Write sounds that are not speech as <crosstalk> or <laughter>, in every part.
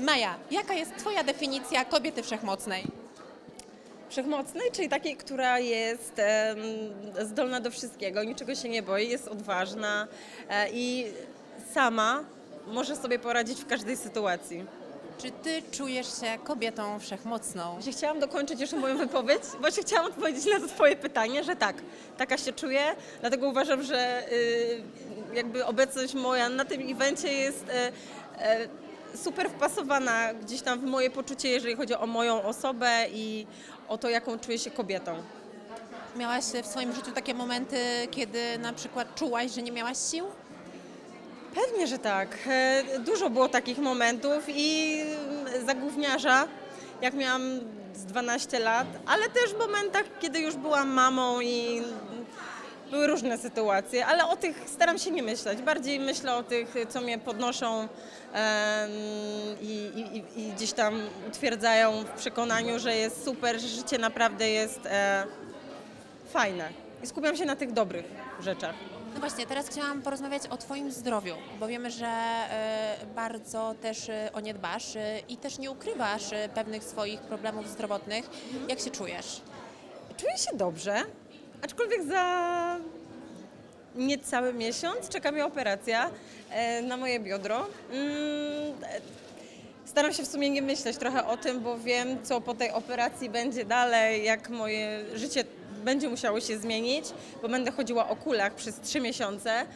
Maja, jaka jest Twoja definicja kobiety wszechmocnej? Wszechmocnej, czyli takiej, która jest zdolna do wszystkiego, niczego się nie boi, jest odważna e, i sama może sobie poradzić w każdej sytuacji. Czy Ty czujesz się kobietą wszechmocną? Właśnie chciałam dokończyć jeszcze moją wypowiedź, właśnie chciałam odpowiedzieć na to Twoje pytanie, że tak, taka się czuję, dlatego uważam, że y, jakby obecność moja na tym evencie jest y, y, super wpasowana gdzieś tam w moje poczucie, jeżeli chodzi o moją osobę i o to, jaką czuję się kobietą. Miałaś w swoim życiu takie momenty, kiedy na przykład czułaś, że nie miałaś sił? Pewnie, że tak. E, Dużo było takich momentów i za gówniarza, jak miałam z 12 lat, ale też w momentach, kiedy już byłam mamą i były różne sytuacje, ale o tych staram się nie myśleć. Bardziej myślę o tych, co mnie podnoszą i, i, i gdzieś tam utwierdzają w przekonaniu, że jest super, że życie naprawdę jest e, fajne. I skupiam się na tych dobrych rzeczach. No właśnie, teraz chciałam porozmawiać o Twoim zdrowiu, bo wiemy, że e, bardzo też e, o nie dbasz i też nie ukrywasz pewnych swoich problemów zdrowotnych. Jak się czujesz? Czuję się dobrze, aczkolwiek za niecały miesiąc czeka mnie operacja e, na moje biodro. Mm, Staram się w sumie nie myśleć trochę o tym, bo wiem, co po tej operacji będzie dalej, jak moje życie będzie musiało się zmienić, bo będę chodziła o kulach przez trzy miesiące.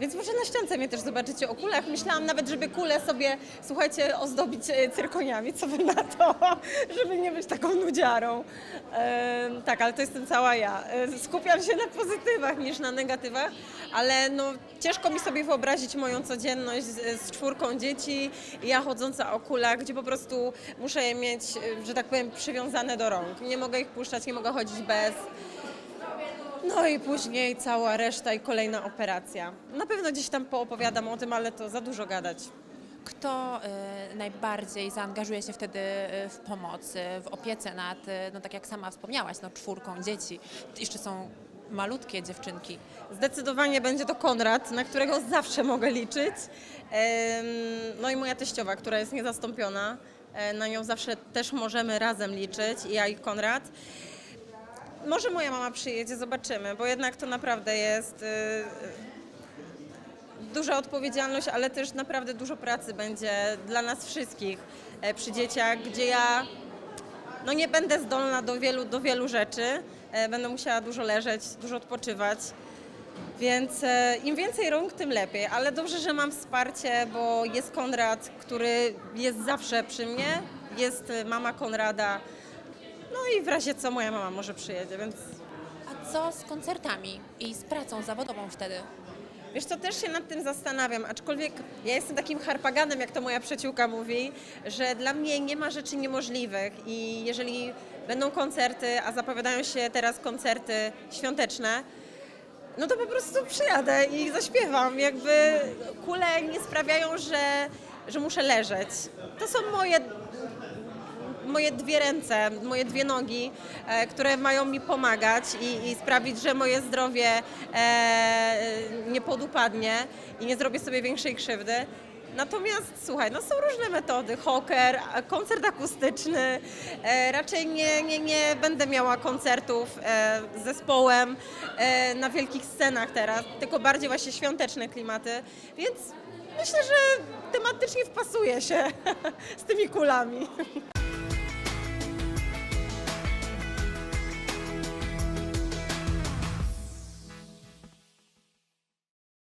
Więc może na ściance mnie też zobaczycie o kulach. Myślałam nawet, żeby kule sobie, słuchajcie, ozdobić e, cyrkoniami, co wy na to, <laughs> żeby nie być taką nudziarą. Tak, ale to jestem cała ja. E, skupiam się na pozytywach niż na negatywach, ale no, ciężko mi sobie wyobrazić moją codzienność z, z czwórką dzieci ja chodząca o kulach, gdzie po prostu muszę je mieć, e, że tak powiem, przywiązane do rąk. Nie mogę ich puszczać, nie mogę chodzić bez. No i później cała reszta i kolejna operacja. Na pewno gdzieś tam poopowiadam o tym, ale to za dużo gadać. Kto e, najbardziej zaangażuje się wtedy e, w pomoc, e, w opiece nad, e, no tak jak sama wspomniałaś, no czwórką dzieci. Jeszcze są malutkie dziewczynki. Zdecydowanie będzie to Konrad, na którego zawsze mogę liczyć. Em, No i moja teściowa, która jest niezastąpiona. E, Na nią zawsze też możemy razem liczyć, i ja i Konrad. Może moja mama przyjedzie, zobaczymy, bo jednak to naprawdę jest y, duża odpowiedzialność, ale też naprawdę dużo pracy będzie dla nas wszystkich e, przy dzieciach, gdzie ja no nie będę zdolna do wielu, do wielu rzeczy. E, Będę musiała dużo leżeć, dużo odpoczywać. Więc e, im więcej rąk, tym lepiej. Ale dobrze, że mam wsparcie, bo jest Konrad, który jest zawsze przy mnie. Jest e, mama Konrada. No i w razie co moja mama może przyjedzie, więc A co z koncertami i z pracą zawodową wtedy? Wiesz co, też się nad tym zastanawiam, aczkolwiek ja jestem takim harpaganem, jak to moja przyjaciółka mówi, że dla mnie nie ma rzeczy niemożliwych i jeżeli będą koncerty, a zapowiadają się teraz koncerty świąteczne, no to po prostu przyjadę i zaśpiewam. Jakby kule nie sprawiają, że, że muszę leżeć. To są moje moje dwie ręce, moje dwie nogi, e, które mają mi pomagać i, i sprawić, że moje zdrowie e, nie podupadnie i nie zrobię sobie większej krzywdy. Natomiast słuchaj, no są różne metody, hoker, koncert akustyczny. E, raczej nie, nie, nie będę miała koncertów e, z zespołem e, na wielkich scenach teraz, tylko bardziej właśnie świąteczne klimaty, więc myślę, że tematycznie wpasuje się <laughs> z tymi kulami.